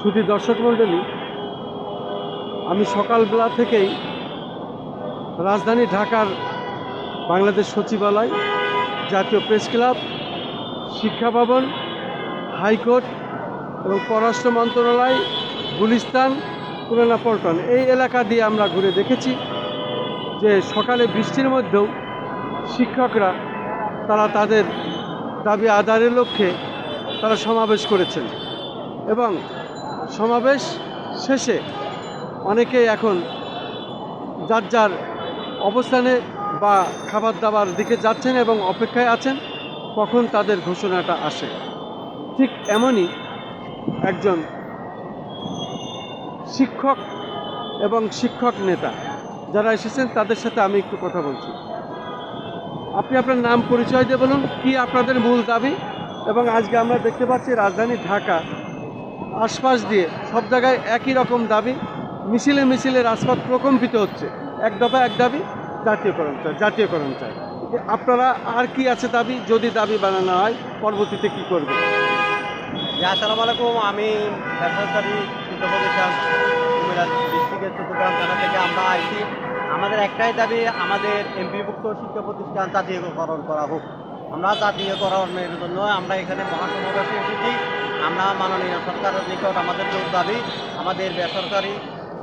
শুধু দর্শক মণ্ডলী, আমি সকালবেলা থেকেই রাজধানী ঢাকার বাংলাদেশ সচিবালয়, জাতীয় প্রেস ক্লাব, শিক্ষা ভবন, হাইকোর্ট এবং পররাষ্ট্র মন্ত্রণালয়, গুলিস্তান পুরানা পল্টন এই এলাকা দিয়ে আমরা ঘুরে দেখেছি যে সকালে বৃষ্টির মধ্যেও শিক্ষকরা, তারা তাদের দাবি আদায়ের লক্ষ্যে তারা সমাবেশ করেছেন এবং সমাবেশ শেষে অনেকেই এখন যার যার অবস্থানে বা খাবার দাবার দিকে যাচ্ছেন এবং অপেক্ষায় আছেন, কখন তাদের ঘোষণাটা আসে। ঠিক এমনই একজন শিক্ষক এবং শিক্ষক নেতা যারা এসেছেন, তাদের সাথে আমি একটু কথা বলছি। আপনি আপনার নাম পরিচয় দিয়ে বলুন, কি আপনাদের মূল দাবি? এবং আজকে আমরা দেখতে পাচ্ছি রাজধানী ঢাকা আশপাশ দিয়ে সব জায়গায় একই রকম দাবি, মিছিলে মিছিলে রাজপথ প্রকম্পিত হচ্ছে। এক দফা এক দাবি, জাতীয়করণ চাই জাতীয়করণ চাই। আপনারা আর কি আছে দাবি? যদি দাবি বানানো হয়, পরবর্তীতে কি করবে? আসসালামু আলাইকুম। আমি কুমিল্লা ডিস্ট্রিক্টের চট্টগ্রাম থানা থেকে আমরা আইছি। আমাদের একটাই দাবি, আমাদের এমপিভুক্ত শিক্ষা প্রতিষ্ঠান জাতীয়করণ করা হোক। আমরা জাতীয়করণের জন্য আমরা এখানে মহাসমাবেশে এসেছি। আমরা মাননীয় সরকারের নিকট আমাদের দাবি, আমাদের বেসরকারি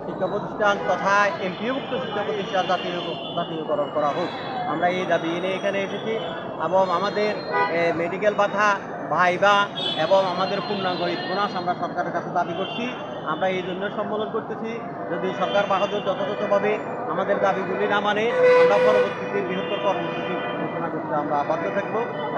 শিক্ষা প্রতিষ্ঠান তথা এমপিভুক্ত শিক্ষা প্রতিষ্ঠান জাতীয় জাতীয়করণ করা হোক। আমরা এই দাবি নিয়ে এখানে এসেছি এবং আমাদের মেডিকেল বাধা ভাইবা এবং আমাদের পূর্ণাঙ্গ বোনাস আমরা সরকারের কাছে দাবি করছি। আমরা এই জন্য সম্মেলন করতেছি। যদি সরকার বাহাদুর যথাযথভাবে আমাদের দাবিগুলি না মানে আমরা পরবর্তীতে বৃহত্তর কর্মসূচি ঘোষণা করতে আমরা বাধ্য থাকব।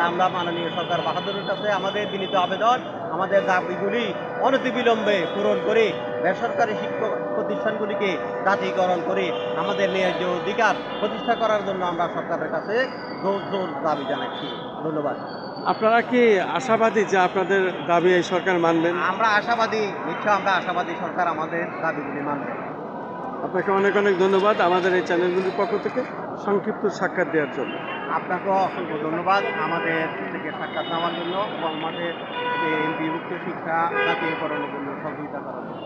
আমরা মাননীয় সরকার বাহাদুরের কাছে আমাদের বিনীত আবেদন আমাদের দাবিগুলি অনতিবিলম্বে পূরণ করে বেসরকারি শিক্ষক প্রতিষ্ঠানগুলিকে জাতীয়করণ করে আমাদের ন্যায্য অধিকার প্রতিষ্ঠা করার জন্য আমরা সরকারের কাছে জোর জোর দাবি জানাচ্ছি। ধন্যবাদ। আপনারা কি আশাবাদী যে আপনাদের দাবি এই সরকার মানবেন? আমরা আশাবাদী নিশ্চয় আমরা আশাবাদী সরকার আমাদের দাবিগুলি মানবে। আপনাকে অনেক অনেক ধন্যবাদ আমাদের এই চ্যানেলগুলির পক্ষ থেকে সংক্ষিপ্ত সাক্ষাৎ দেওয়ার জন্য। আপনাকেও অসংখ্য ধন্যবাদ আমাদের থেকে সাক্ষাৎ নেওয়ার জন্য এবং আমাদের যে বিভক্ত শিক্ষা জাতীয়করণের জন্য সহযোগিতা করার জন্য।